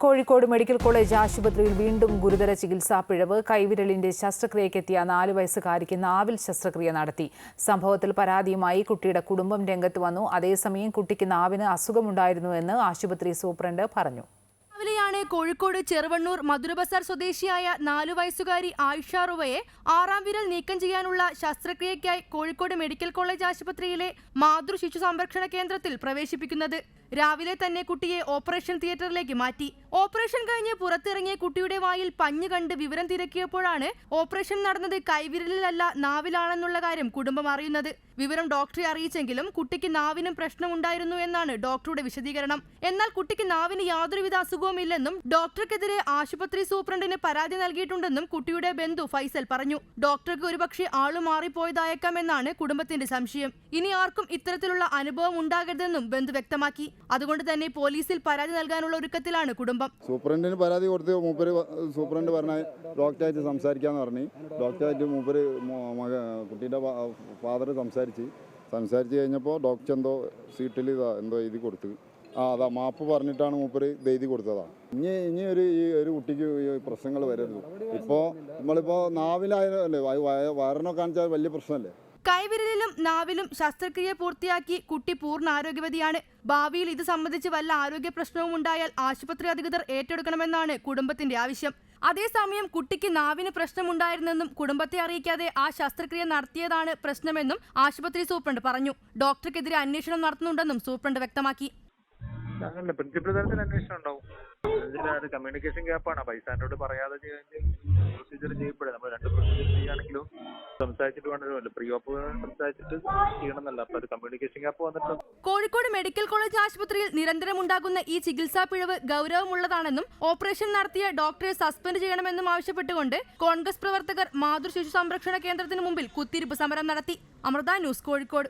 Kozhikode medical college ആശുപത്രിയിൽ വീണ്ടും ഗുരുതര ചികിത്സാ പിഴവ്. കൈവിരലിന്റെ ശസ്ത്രക്രിയക്കെത്തിയ നാല് വയസ്സുകാരിക്ക് നാവിൽ ശസ്ത്രക്രിയ നടത്തി. സംഭവത്തിൽ പരാതിയുമായി കുട്ടിയുടെ കുടുംബം രംഗത്ത് വന്നു. അതേസമയം കുട്ടിക്ക് നാവിന് അസുഖമുണ്ടായിരുന്നുവെന്ന് ആശുപത്രി സൂപ്രണ്ട് പറഞ്ഞു. രാവിലെയാണ് കോഴിക്കോട് ചെറുവണ്ണൂർ മധുരബസാർ സ്വദേശിയായ നാലു വയസ്സുകാരി ആയിഷ റുവയെ ആറാം വിരൽ നീക്കം ചെയ്യാനുള്ള ശസ്ത്രക്രിയയ്ക്കായി കോഴിക്കോട് മെഡിക്കൽ കോളേജ് ആശുപത്രിയിലെ മാതൃ ശിശു സംരക്ഷണ കേന്ദ്രത്തിൽ പ്രവേശിപ്പിക്കുന്നത്. രാവിലെ തന്നെ കുട്ടിയെ ഓപ്പറേഷൻ തിയേറ്ററിലേക്ക് മാറ്റി. ഓപ്പറേഷൻ കഴിഞ്ഞ് പുറത്തിറങ്ങിയ കുട്ടിയുടെ വായിൽ പഞ്ഞ് കണ്ട് വിവരം തിരക്കിയപ്പോഴാണ് ഓപ്പറേഷൻ നടന്നത് കൈവിരലിലല്ല നാവിലാണെന്നുള്ള കാര്യം കുടുംബം അറിയുന്നത്. വിവരം ഡോക്ടറെ അറിയിച്ചെങ്കിലും കുട്ടിക്ക് നാവിനും പ്രശ്നമുണ്ടായിരുന്നു എന്നാണ് ഡോക്ടറുടെ വിശദീകരണം. എന്നാൽ കുട്ടിക്ക് നാവിന് യാതൊരുവിധ അസുഖവുമില്ലെന്നും ഡോക്ടർക്കെതിരെ ആശുപത്രി സൂപ്രണ്ടിന് പരാതി നൽകിയിട്ടുണ്ടെന്നും കുട്ടിയുടെ ബന്ധു ഫൈസൽ പറഞ്ഞു. ഡോക്ടർക്ക് ഒരുപക്ഷെ ആളു മാറിപ്പോയതായേക്കാമെന്നാണ് കുടുംബത്തിന്റെ സംശയം. ഇനി ആർക്കും ഇത്തരത്തിലുള്ള അനുഭവം ഉണ്ടാകരുതെന്നും ബന്ധു വ്യക്തമാക്കി. അതുകൊണ്ട് തന്നെ പോലീസിൽ പരാതി നൽകാനുള്ള ഒരുക്കത്തിലാണ് കുടുംബം. സൂപ്രണ്ടിന് പരാതി കൊടുത്ത് മൂപ്പര് സൂപ്രണ്ട് പറഞ്ഞ ഡോക്ടറായിട്ട് സംസാരിക്കാന്ന് പറഞ്ഞു ഡോക്ടറായിട്ട് മൂപ്പര് കുട്ടിയുടെ മക കുട്ടീന്റെ ഫാദർ സംസാരിച്ച് സംസാരിച്ച് കഴിഞ്ഞപ്പോൾ ഡോക്ടർ എന്തോ സീറ്റിൽ ഇതാ എന്തോ എഴുതി കൊടുത്ത്. ആ അതാ മാപ്പ് പറഞ്ഞിട്ടാണ് മൂപ്പര് ഇത് എഴുതി കൊടുത്തതാ. ഇനി ഇനി ഒരു ഈ ഒരു കുട്ടിക്ക് പ്രശ്നങ്ങൾ വരരുത്. ഇപ്പോൾ നമ്മളിപ്പോൾ നാവിലായാലല്ലേ വയറിനൊക്കെ കാണിച്ചാൽ വലിയ പ്രശ്നമല്ലേ കൈവിരലിലും നാവിലും ശസ്ത്രക്രിയ പൂർത്തിയാക്കി കുട്ടി പൂർണ ആരോഗ്യവതിയാണ് ഭാവിയിൽ ഇത് സംബന്ധിച്ച് വല്ല ആരോഗ്യ പ്രശ്നവും ഉണ്ടായാൽ ആശുപത്രി അധികൃതർ ഏറ്റെടുക്കണമെന്നാണ് കുടുംബത്തിന്റെ ആവശ്യം. അതേസമയം കുട്ടിക്ക് നാവിന് പ്രശ്നമുണ്ടായിരുന്നെന്നും കുടുംബത്തെ അറിയിക്കാതെ ആ ശസ്ത്രക്രിയ നടത്തിയതാണ് പ്രശ്നമെന്നും ആശുപത്രി സൂപ്രണ്ട് പറഞ്ഞു. ഡോക്ടർക്കെതിരെ അന്വേഷണം നടത്തുന്നുണ്ടെന്നും സൂപ്രണ്ട് വ്യക്തമാക്കി. പ്രിൻസിപ്പൽ തലത്തിൽ അന്വേഷണം ഉണ്ടാവും. കമ്മ്യൂണിക്കേഷൻ ഗ്യാപ്പാണ് പൈസാനോട് പറയാതെ പ്രൊസീജിയർ ചെയ്യപ്പെടുക നമ്മൾ രണ്ട് പ്രൊസീജിയർ ചെയ്യുകയാണെങ്കിലും സംസാരിച്ചിട്ട് വേണ്ടല്ലോ പ്രീ ഓപ്പ് സംസാരിച്ചിട്ട് ചെയ്യണമെന്നല്ല. അപ്പൊ കമ്മ്യൂണിക്കേഷൻ ഗ്യാപ്പ് വന്നിട്ട് കോഴിക്കോട് മെഡിക്കൽ കോളേജ് ആശുപത്രിയിൽ നിരന്തരം ഉണ്ടാകുന്ന ഈ ചികിത്സാ പിഴവ് ഗൗരവമുള്ളതാണെന്നും ഓപ്പറേഷൻ നടത്തിയ ഡോക്ടറെ സസ്പെൻഡ് ചെയ്യണമെന്നും ആവശ്യപ്പെട്ടുകൊണ്ട് കോൺഗ്രസ് പ്രവർത്തകർ മാതൃ ശിശു സംരക്ഷണ കേന്ദ്രത്തിന് മുമ്പിൽ കുത്തിരിപ്പ് സമരം നടത്തി. അമൃത ന്യൂസ് കോഴിക്കോട്.